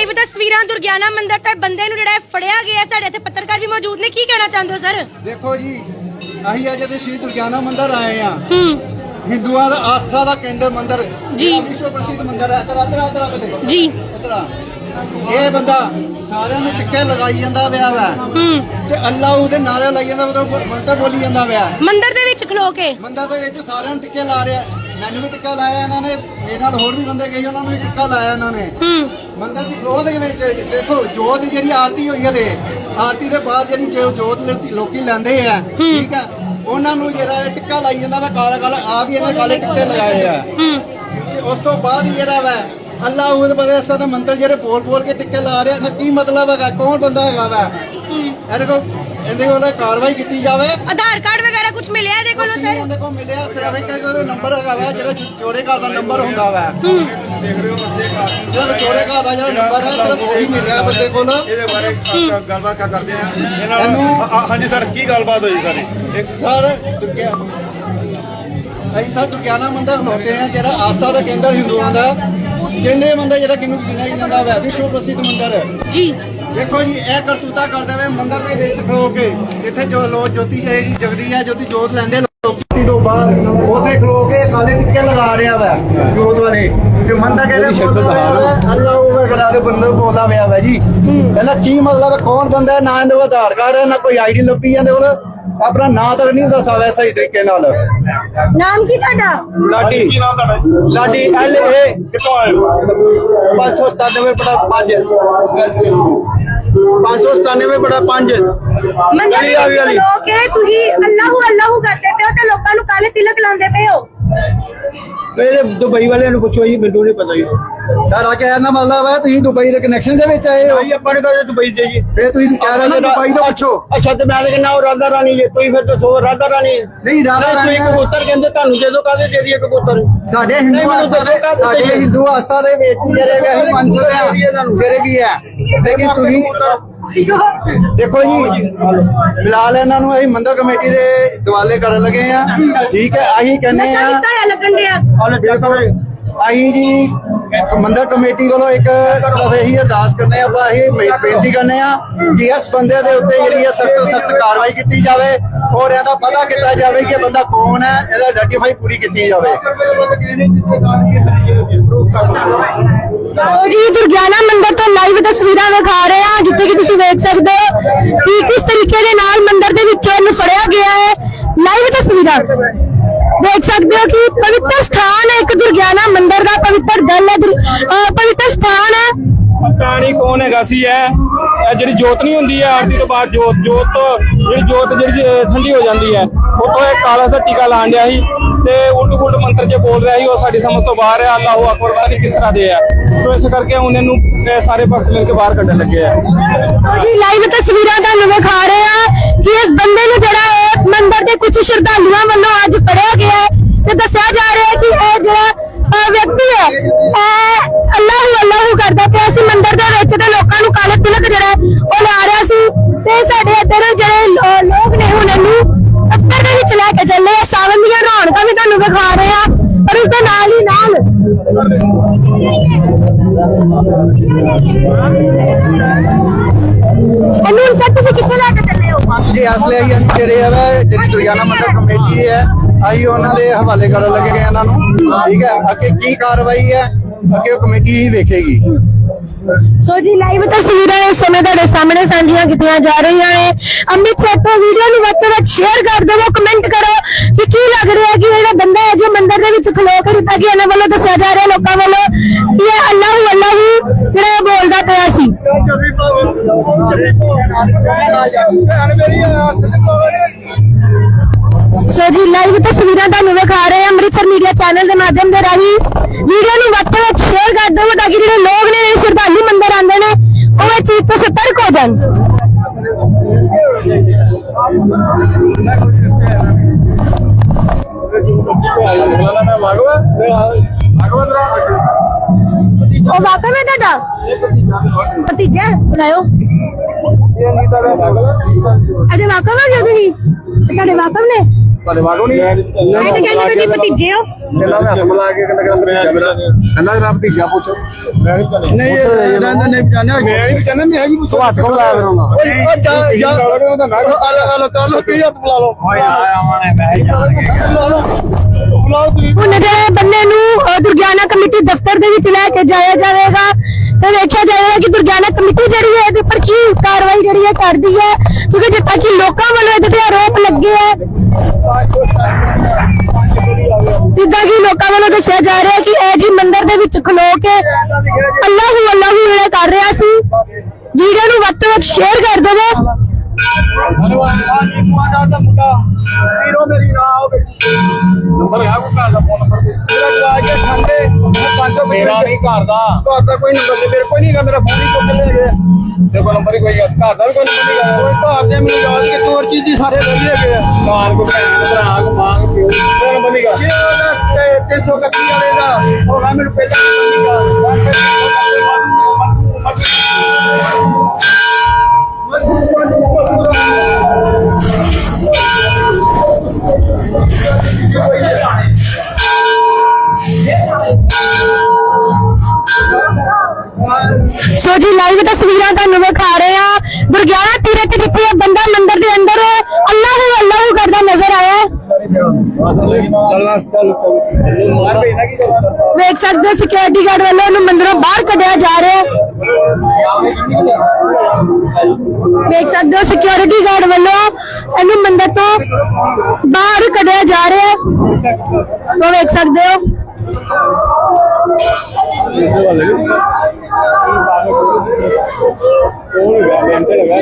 Live ਤਸਵੀਰਾਂ ਦੁਰਗਿਆਨਾ ਮੰਦਿਰ ਤੇ ਬੰਦੇ ਨੂੰ ਜਿਹੜਾ ਫੜਿਆ ਗਿਆ। ਸਾਡੇ ਇੱਥੇ ਪੱਤਰਕਾਰ ਵੀ ਮੌਜੂਦ ਨੇ। ਕੀ ਕਹਿਣਾ ਚਾਹੁੰਦੇ ਹੋ ਸਰ? ਦੇਖੋ ਜੀ ਅਸੀਂ ਅੱਜ ਦੇ ਸ਼੍ਰੀ ਦੁਰਗਿਆਨਾ ਮੰਦਿਰ ਆਏ ਆ ਹੂੰ। ਹਿੰਦੂਆਂ ਦਾ ਆਸਥਾ ਦਾ ਕੇਂਦਰ ਮੰਦਿਰ। ਜੀ। ਵਿਸ਼ਵ ਪ੍ਰਸਿੱਧ ਮੰਦਿਰ ਹੈ ਤਰਾ ਤਰਾ ਤਰਾ ਜੀ। ਇਤਰਾ ਇਹ ਬੰਦਾ ਸਾਰਿਆਂ ਨੂੰ ਟਿੱਕੇ ਲਗਾਈ ਜਾਂਦਾ ਪਿਆ ਵਾ। ਹੂੰ। ਤੇ ਅੱਲਾਹ ਉਹਦੇ ਨਾਰੇ ਲਾਈ ਜਾਂਦਾ ਉਹਦਾ ਮੰਤਰ ਬੋਲੀ ਜਾਂਦਾ ਪਿਆ। ਮੰਦਿਰ ਦੇ ਵਿੱਚ ਖਲੋ ਕੇ। ਮੰਦਿਰ ਦੇ ਵਿੱਚ ਸਾਰਿਆਂ ਨੂੰ ਟਿੱਕੇ ਲਾ ਰਿਹਾ। ਮੈਨੂੰ ਵੀ ਟਿੱਕਾ ਲਾਇਆ ਇਹਨਾਂ ਨੇ ਮੇਰੇ ਨਾਲ ਹੋਰ ਵੀ ਬੰਦੇ ਗਏ ਉਹਨਾਂ ਨੂੰ ਵੀ ਟਿੱਕਾ ਲਾਇਆ ਇਹਨਾਂ ਨੇ। ਹੂੰ। ਮੰਦਰ ਦੀ ਖੋਹ ਦੇ ਵਿੱਚ ਦੇਖੋ ਜੋਤ ਦੀ ਜਿਹੜੀ ਆਰਤੀ ਹੋਈ ਹੈ ਤੇ ਆਰਤੀ ਦੇ ਬਾਅਦ ਜਿਹੜੀ ਜੋ- ਜੋਤ ਲੋਕੀ- ਲੋਕੀ ਲੈਂਦੇ ਆ ਹੂੰ। ਠੀਕ ਆ ਉਹਨਾਂ ਨੂੰ ਜਿਹੜਾ ਇਹ ਟਿੱਕਾ ਲਾਈ ਜਾਂਦਾ ਵਾ ਕਾਲਾ ਕਾਲਾ ਆ ਵੀ ਇਹਨੇ ਕਾਲੇ ਟਿੱਕੇ ਲਗਾਏ ਆ। ਹੂੰ। ਤੇ ਉਸ ਤੋਂ ਬਾਅਦ ਹੀ ਜਿਹੜਾ ਵਾ ਅੱਲਾਹ ਬਦੇ ਅਸਾਂ ਦਾ ਮੰਤਰ ਜਿਹੜੇ ਬੋਲ ਬੋਲ ਕੇ ਟਿੱਕੇ ਲਾ ਰਿਹਾ ਤਾਂ ਕੀ ਮਤਲਬ ਹੈਗਾ ਕੌਣ ਬੰਦਾ ਹੈਗਾ ਵਾ? ਹੂੰ। ਇਹਦੇ ਕੋਲ ਇਹਦੇ ਕੋਲ ਕਾਰਵਾਈ ਕੀਤੀ ਜਾਵੇ। ਆਧਾਰ ਕਾਰਡ ਵਗੈਰਾ ਕੁਝ ਮਿਲਿਆ ਇਹਦੇ ਕੋਲੋਂ ਸਰ ਇਹਦੇ ਕੋਲ ਮਿਲਿਆ ਸਿਰਫ ਇੱਕ ਉਹਦਾ ਨੰਬਰ ਹੈਗਾ ਵਾ ਜਿਹੜਾ ਚੋੜੇ ਘਰ ਦਾ ਨੰਬਰ ਹੁੰਦਾ ਵਾ। ਹੂੰ। ਸਿਰਫ ਚੋੜੇ ਘਰ ਦਾ ਜਿਹੜਾ ਨੰਬਰ ਹੈ ਸਿਰਫ ਉਹੀ ਮਿਲਿਆ ਬੰਦੇ ਕੋਲ। ਇਹਦੇ ਬਾਰੇ ਗੱਲਬਾਤ ਕਰ ਕਰਦੇ ਆ ਇਹਨਾਂ ਨਾਲ ਹਾਂ- ਹਾਂਜੀ ਸਰ ਕੀ ਗੱਲਬਾਤ ਹੋਈ ਸਾਰੀ? ਇੱਕ ਸਰ ਅਸੀਂ ਸਰ ਦੁਰਗਿਆਨਾ ਮੰਦਿਰ ਖਲੋਤੇ ਆ ਜਿਹੜਾ ਆਸਥਾ ਦਾ ਕੇਂਦਰ ਹਿੰਦੂਆਂ ਦਾ। ਕੇਂਦਰੀ ਮੰਦਿਰ ਜਿਹੜਾ ਕਿਨੂੰ ਗਿਣਿਆ ਜਾਂਦਾ ਵਾ ਵਿਸ਼ਵ ਪ੍ਰਸਿੱਧ ਮੰਦਿਰ ਜੀ। ਦੇਖੋ ਜੀ ਇਹ ਕਰਤੂਤਾ ਕਰਦੇ ਵੇ ਮੰਦਿਰ ਦੇ ਵਿੱਚ ਖਲੋ ਕੇ ਜਿੱਥੇ ਜੋ ਲੋਕ ਜੋਤੀ ਹੈ ਜੀ ਜਗਦੀ ਹੈ ਜੋਤੀ ਜੋਤ ਲੈਂਦੇ ਲੋਕੀ। ਤੋਂ ਬਾਹਰ ਉੱਥੇ ਖਲੋ ਕੇ ਕਾਲੇ ਟਿੱਕੇ ਲਗਾ ਰਿਹਾ ਵਾ ਜੋਤ ਵਾਲੇ। ਤੇ ਮੰਦਿਰ ਕਹਿੰਦੇ ਅੱਲਾਹ ਉਹ ਕਰਾ ਦੇ ਬੰਦੇ ਬੋਲਦਾ ਪਿਆ ਵਾ ਜੀ। ਇਹਦਾ ਕੀ ਮਤਲਬ ਹੈ ਕੌਣ ਬੰਦਾ ਹੈ? ਨਾ ਇਹਦੇ ਕੋਲ ਆਧਾਰ ਕਾਰਡ ਹੈ ਨਾ ਕੋਈ ਆਈਡੀ ਲੱਭੀ ਜਾਂਦੇ ਕੋਲ। ਆਪਣਾ ਨਾਂ ਤੱਕ ਨਹੀਂ ਦੱਸਾ ਵੈ ਸਹੀ ਤਰੀਕੇ ਨਾਲ। ਨਾਮ ਕੀ ਤੁਹਾਡਾ? ਲਾਡੀ। ਕੀ ਨਾਮ ਤੁਹਾਡਾ ਲਾਡੀ ਐਲ ਏ। ਕਿੱਥੋਂ ਆਏ ਹੋ? 597 ਬੜਾ 5 597 ਬੜਾ 5 ਮੰਦਿਰ ਗਲੀ ਆ ਗਈ ਵਿੱਚ ਗਲੀ। ਖਲੋ ਕੇ ਤੁਸੀਂ ਅੱਲਾਹੂ ਅੱਲਾਹੂ ਕਰਦੇ ਪਏ ਹੋ ਤੇ ਲੋਕਾਂ ਨੂੰ ਕਾਲੇ ਤਿਲਕ ਲਾਉਂਦੇ ਪਏ ਹੋ। ਮੇਰੇ ਦੁਬਈ ਵਾਲਿਆਂ ਨੂੰ ਪੁੱਛੋ ਜੀ ਮੈਨੂੰ ਨਹੀਂ ਪਤਾ ਜੀ। ਯਾਰ ਕਹਿਣ ਦਾ ਮਤਲਬ ਹੈ ਤੁਸੀਂ ਦੁਬਈ ਦੇ ਕਨੈਕਸ਼ਨ ਦੇ ਵਿੱਚ ਆਏ ਹੋ? ਭਾਈ ਆਪਾਂ ਨੇ ਕਦੇ ਦੁਬਈ ਤੇ ਜੀ। ਫੇਰ ਤੁਸੀਂ ਕਹਿ ਰਹੇ ਹੋ ਨਾ ਦੁਬਈ ਤੋਂ ਪੁੱਛੋ। ਅੱਛਾ ਤੇ ਮੈਂ ਕਹਿੰਦਾ ਉਹ ਰਾਧਾ ਰਾਣੀ ਜੇ ਤੁਸੀਂ ਫਿਰ ਦੱਸੋ ਰਾਧਾ ਰਾਣੀ ਨਹੀਂ ਰਾਧਾ ਰਾਣੀ ਤੁਸੀਂ ਕਬੂਤਰ ਕਹਿੰਦੇ ਤੁਹਾਨੂੰ ਦੇ ਦੋ ਕਾਹਦੇ ਦੇ ਦਈਏ ਕਬੂਤਰ? ਸਾਡੇ ਹਿੰਦੂ ਆਸਥਾ ਦੇ ਸਾਡੇ? ਹਿੰਦੂ ਆਸਥਾ ਦੇ ਵਿੱਚ ਜਿਹੜੇ ਵੈਸੇ ਮੰਨਦੇ ਆ ਜਿਹੜੇ ਵੀ ਹੈ। ਲੇਕਿਨ ਤੁਸੀਂ ਦੇਖੋ ਜੀ ਫਿਲਹਾਲ ਇਹਨਾਂ ਨੂੰ ਅਸੀਂ ਮੰਦਰ ਕਮੇਟੀ ਦੇ ਦਿਵਾਲੇ ਕਰਨ ਲੱਗੇ ਆ ਠੀਕ ਹੈ ਅਸੀਂ ਕਹਿੰਦੇ ਆ ਲੱਗਣ ਡਿਆ। ਅਸੀਂ ਜੀ ਇੱਕ ਮੰਦਰ ਕਮੇਟੀ ਕੋਲੋਂ ਇੱਕ ਸਿਰਫ ਇਹੀ ਅਰਦਾਸ ਕਰਨੇ ਆ ਆਪਾਂ ਇਹ ਬੇਨਤੀ ਕਰਨੇ ਆ ਕਿ ਇਸ ਬੰਦੇ ਦੇ ਉੱਤੇ ਜਿਹੜੀ ਹੈ ਸਖਤ ਤੋਂ ਸਖਤ ਕਾਰਵਾਈ ਕੀਤੀ ਜਾਵੇ ਔਰ ਇਹਦਾ ਪਤਾ ਕੀਤਾ ਜਾਵੇ ਕਿ ਇਹ ਬੰਦਾ ਕੌਣ ਹੈ ਇਹਦਾ ਆਈਡੈਂਟੀਫਾਈ ਪੂਰੀ ਕੀਤੀ ਜਾਵੇ। ਆਓ ਜੀ ਦੁਰਗਿਆਨਾ ਮੰਦਿਰ ਤੋਂ ਲਾਈਵ ਤਸਵੀਰਾਂ ਵਿਖਾ ਰਹੇ ਆ ਵੇਖ ਸਕਦੇ ਹੋ ਕਿ ਕਿਸ ਤਰੀਕੇ ਦੇ ਨਾਲ ਮੰਦਿਰ ਦੇ ਵਿੱਚੋਂ ਇਹਨੂੰ ਫੜਿਆ ਗਿਆ ਹੈ। ਲਾਈਵ ਤਸਵੀਰਾਂ ਦੇਖ ਸਕਦੇ ਹੋ ਕਿ ਪਵਿੱਤਰ ਸਥਾਨ ਹੈ, ਇੱਕ ਦੁਰਗਿਆਨਾ ਮੰਦਿਰ ਦਾ ਪਵਿੱਤਰ ਦਲ ਹੈ ਪਵਿੱਤਰ ਸਥਾਨ ਹੈ। ਪਤਾ ਨਹੀਂ ਕੌਣ ਹੈਗਾ ਸੀ ਇਹ? ਜਿਹੜੀ ਜੋਤ ਨਹੀਂ ਹੁੰਦੀ ਹੈ ਆਰਤੀ ਤੋਂ ਬਾਅਦ ਜੋਤ ਜੋਤ ਤੋਂ ਜਿਹੜੀ ਜੋਤ ਜਿਹੜੀ ਠੰਡੀ ਹੋ ਜਾਂਦੀ ਹੈ। ਉਤੋਂ ਇਹ ਕਾਲਾ ਦਾ ਟੀਕਾ ਲਾਣ ਡਿਆ ਸੀ ਤੇ ਉਲਟ ਪੁਲਟ ਮੰਤਰ ਜੇ ਬੋਲ ਰਿਹਾ ਸੀ, ਉਹ ਸਾਡੀ ਸਮਝ ਤੋਂ ਬਾਹਰ ਹੈ ਅੱਲਾਹੂ ਅਕਬਰ, ਪਤਾ ਨਹੀਂ ਕਿਸ ਤਰ੍ਹਾਂ ਦੇ ਆ। ਤੋ ਇਸ ਕਰਕੇ ਹੁਣ ਇਹਨੂੰ ਸਾਰੇ ਭਗਤ ਮਿਲ ਕੇ ਬਾਹਰ ਕੱਢਣ ਲੱਗੇ ਆ। ਜੀ ਲਾਈਵ ਤਸਵੀਰਾਂ ਤੁਹਾਨੂੰ ਵਿਖਾ ਰਹੇ ਆ ਕਿ ਇਸ ਬੰਦੇ ਨੂੰ ਜਿਹੜਾ ਹੈ ਮੰਦਿਰ ਦੇ ਕੁਝ ਸ਼ਰਧਾਲੂਆਂ ਵੱਲੋਂ ਅੱਜ ਫੜਿਆ ਗਿਆ ਤੇ ਦੱਸਿਆ ਜਾ ਰਿਹਾ ਹੈ ਕਿ ਇਹ ਜਿਹੜਾ ਵਿਅਕਤੀ ਹੈ, ਇਹ ਅੱਲਾਹੂ ਅੱਲਾਹੂ ਕਰਦਾ ਪਿਆ ਸੀ। ਮੰਦਿਰ ਦੇ ਵਿੱਚ ਤੇ ਲੋਕਾਂ ਨੂੰ ਕਾਲੇ ਤਿਲਕ ਜਿਹੜਾ ਉਹ ਲਾ ਰਿਹਾ ਸੀ ਤੇ ਸਾਡੇ ਇੱਧਰ ਜਿਹੜੇ ਲੋਕ ਨੇ ਹੁਣ ਸਰ ਤੁਸੀਂ ਕਿੱਥੇ ਲੈ ਕੇ ਚੱਲੇ ਹੋ? ਜੀ ਅਸਲੇ ਆਈ ਜਿਹੜੇ ਆ ਵਾ, ਜਿਹੜੀ ਦੁਰਗਿਆਨਾ ਮੰਦਰ ਕਮੇਟੀ ਹੈ ਅਸੀਂ ਉਹਨਾਂ ਦੇ ਹਵਾਲੇ ਕਰਨ ਲੱਗੇ ਗਏ ਇਹਨਾਂ ਨੂੰ। ਠੀਕ ਹੈ? ਅੱਗੇ ਕੀ ਕਾਰਵਾਈ ਹੈ ਅੱਗੇ ਉਹ ਕਮੇਟੀ ਹੀ ਵੇਖੇਗੀ। ਸੋ ਜੀ ਲਾਈਵ ਤਸਵੀਰਾਂ ਇਸ ਸਮੇਂ ਤੁਹਾਡੇ ਸਾਹਮਣੇ ਸਾਂਝੀਆਂ ਕੀਤੀਆਂ ਜਾ ਰਹੀਆਂ ਨੇ। ਅੰਮ੍ਰਿਤਸਰ ਤੋਂ ਵੀਡੀਓ ਨੂੰ ਵੱਧ ਤੋਂ ਵੱਧ ਸ਼ੇਅਰ ਕਰ ਦਿਓ ਕਮੈਂਟ ਕਰੋ ਕਿ ਕੀ ਲੱਗ ਰਿਹਾ ਕਿ ਜਿਹੜਾ ਦੇ ਵਿੱਚ ਖਲੋ ਕੇ ਦਿੱਤਾ ਗਿਆ ਇਹਨਾਂ ਵੱਲੋਂ ਦੱਸਿਆ ਜਾ ਰਿਹਾ ਲੋਕਾਂ ਵੱਲੋਂ ਕਿ ਇਹ ਅੱਲਾਹੂ ਅੱਲਾਹੂ ਜਿਹੜਾ ਇਹ ਬੋਲਦਾ ਪਿਆ ਸੀ। ਸੋ ਜੀ ਲਾਈਵ ਤਸਵੀਰਾਂ ਤੁਹਾਨੂੰ ਵਿਖਾ ਰਹੇ ਹਾਂ। ਅੰਮ੍ਰਿਤਸਰ ਮੀਡੀਆ ਚੈਨਲ ਦੇ ਮਾਧਿਅਮ ਦੇ ਰਾਹੀਂ ਵੀਡੀਓ ਨੂੰ ਵੱਧ ਤੋਂ ਵੱਧ ਸ਼ੇਅਰ ਕਰ ਦਿਓ, ਤਾਂ ਕਿ ਜਿਹੜੇ ਲੋਕ ਨੇ ਸ਼ਰਧਾਲੂ ਮੰਦਰ ਆਉਂਦੇ ਨੇ, ਉਹ ਇਹ ਚੀਜ਼ ਤੋਂ ਸਤਰਕ ਹੋ ਜਾਣ। ਉਹ ਵਾਕਮ ਹੈ ਤੁਹਾਡਾ? ਭਤੀਜਾ ਬੁਲਾਓ ਅਜੇ ਵਾਕਮ ਹੈ ਜੋ ਤੁਸੀਂ? ਤੁਹਾਡੇ ਵਾਕਮ ਨੇ? ਤੁਹਾਡੇ ਵਾਗੋ ਨਹੀਂ ਮੈਂ ਤਾਂ ਕਹਿੰਦੀ ਤੁਸੀਂ ਭਤੀਜੇ ਹੋ। ਪਹਿਲਾਂ ਮੈਂ ਹੱਥ ਮਿਲਾ ਕੇ ਕਹਿੰਦਾ ਕਹਿੰਦਾ ਮੇਰਾ ਕਹਿੰਦਾ ਮੇਰਾ ਭਤੀਜਾ ਪੁੱਛੋ। ਨਹੀਂ ਰਹਿੰਦਾ ਨਹੀਂ ਜਾਣਿਆ ਮੈਂ ਨਹੀਂ ਚਾਹੁੰਦਾ ਮੈਂ ਹੈਗੀ ਤੂੰ ਹੱਥ ਕੋਲ ਲਾਇਆ ਕਰੂੰਗਾ ਉਹ ਜਾ ਜਾ। ਹਲੋ ਹਲੋ ਕਰ ਲੋ ਕੀ ਹੱਥ ਬੁਲਾ ਲਓ? ਬੁਲਾਓ ਤੁਸੀਂ ਹੁਣ ਜਿਹੜੇ ਬੰਦੇ ਨੂੰ ਦੁਰਗਿਆਨਾ ਕਮੇਟੀ ਦਫ਼ਤਰ ਦੇ ਵਿੱਚ ਲੈ ਕੇ ਜਾਇਆ ਜਾਵੇਗਾ। ਤੇ ਵੇਖਿਆ ਜਾਏਗਾ ਕਿ ਦੁਰਗਿਆਨਾ ਕਮੇਟੀ ਜਿਹੜੀ ਹੈ ਇਹਦੇ ਉੱਪਰ ਕੀ ਕਾਰਵਾਈ ਜਿਹੜੀ ਹੈ ਕਰਦੀ ਹੈ। ਕਿਉਂਕਿ ਜਿੱਦਾਂ ਕਿ ਲੋਕਾਂ ਵੱਲੋਂ ਇਹਦੇ ਤੇ ਆਰੋਪ ਲੱਗੇ ਹੈ। ਜਿੱਦਾਂ ਕਿ ਲੋਕਾਂ ਵੱਲੋਂ ਦੱਸਿਆ ਜਾ ਰਿਹਾ ਕਿ ਇਹ ਜੀ ਮੰਦਿਰ ਦੇ ਵਿੱਚ ਖਲੋ ਕੇ ਅੱਲਾਹੂ ਅੱਲਾਹੂ ਜਿਹੜਾ ਕਰ ਰਿਹਾ ਸੀ। ਵੀਡੀਓ ਨੂੰ ਵੱਧ ਤੋਂ ਵੱਧ ਸ਼ੇਅਰ ਕਰ ਦੇਵੋ। ਮੇਰਾ ਨਹੀਂ ਘਰ ਦਾ ਘਰ ਦਾ ਕੋਈ ਨੰਬਰ ਨਹੀਂ ਮੇਰੇ ਕੋਈ ਨਹੀਂ ਹੈਗਾ ਮੇਰਾ ਫੋਨ ਹੀ ਚੁੱਕ ਲੈ ਗਏ ਤੇ ਕੋ ਨੰਬਰ ਹੀ ਕੋਈ ਘਰ ਦਾ ਵੀ ਕੋਈ ਨੰਬਰ ਨਹੀਂ ਗਾ ਕੋਈ ਘਰ ਦੇ ਮੈਨੂੰ ਯਾਦ ਕਿ ਹੋਰ ਚੀਜ਼ ਦੀ ਸਾਰੇ ਵਧੀਆ ਗਏ ਆ। ਕਾਰ ਕੋ ਭੈਣ ਨੂੰ ਭਰਾ ਕੋ ਮਾਂ ਕੋ ਪਿਓ ਕੋਈ ਨੰਬਰ ਨਹੀਂ ਗਾ ਇਹ ਉਹਦਾ 331 ਵਾਲੇ ਦਾ ਹੋਗਾ ਮੈਨੂੰ ਪਹਿਲਾਂ ਸੋ ਜੀ ਲਾਈਵ ਤਸਵੀਰਾਂ ਤੁਹਾਨੂੰ ਵਿਖਾ ਰਹੇ ਆ ਦੁਰਗਿਆਨਾ ਤੀਰਥ ਜਿੱਥੇ ਇਹ ਬੰਦਾ ਮੰਦਿਰ ਦੇ ਅੰਦਰ ਅੱਲਾਹੂ ਅੱਲਾਹੂ ਕਰਦਾ ਨਜ਼ਰ ਆਇਆ ਵੇਖ ਸਕਦੇ ਹੋ ਸਿਕਿਉਰਿਟੀ ਗਾਰਡ ਵੱਲੋਂ ਇਹਨੂੰ ਮੰਦਿਰੋਂ ਬਾਹਰ ਕੱਢਿਆ ਜਾ ਰਿਹਾ ਵੇਖ ਸਕਦੇ ਹੋ ਸਿਕਿਉਰਿਟੀ ਗਾਰਡ ਵੱਲੋਂ ਇਹਨੂੰ ਮੰਦਿਰ ਤੋਂ ਬਾਹਰ ਕੱਢਿਆ ਜਾ ਰਿਹਾ ਉਹ ਵੇਖ ਸਕਦੇ ਹੋ। ਕੌਣ ਹੈ ਬੈਂਕ ਤੇ ਲਗਾ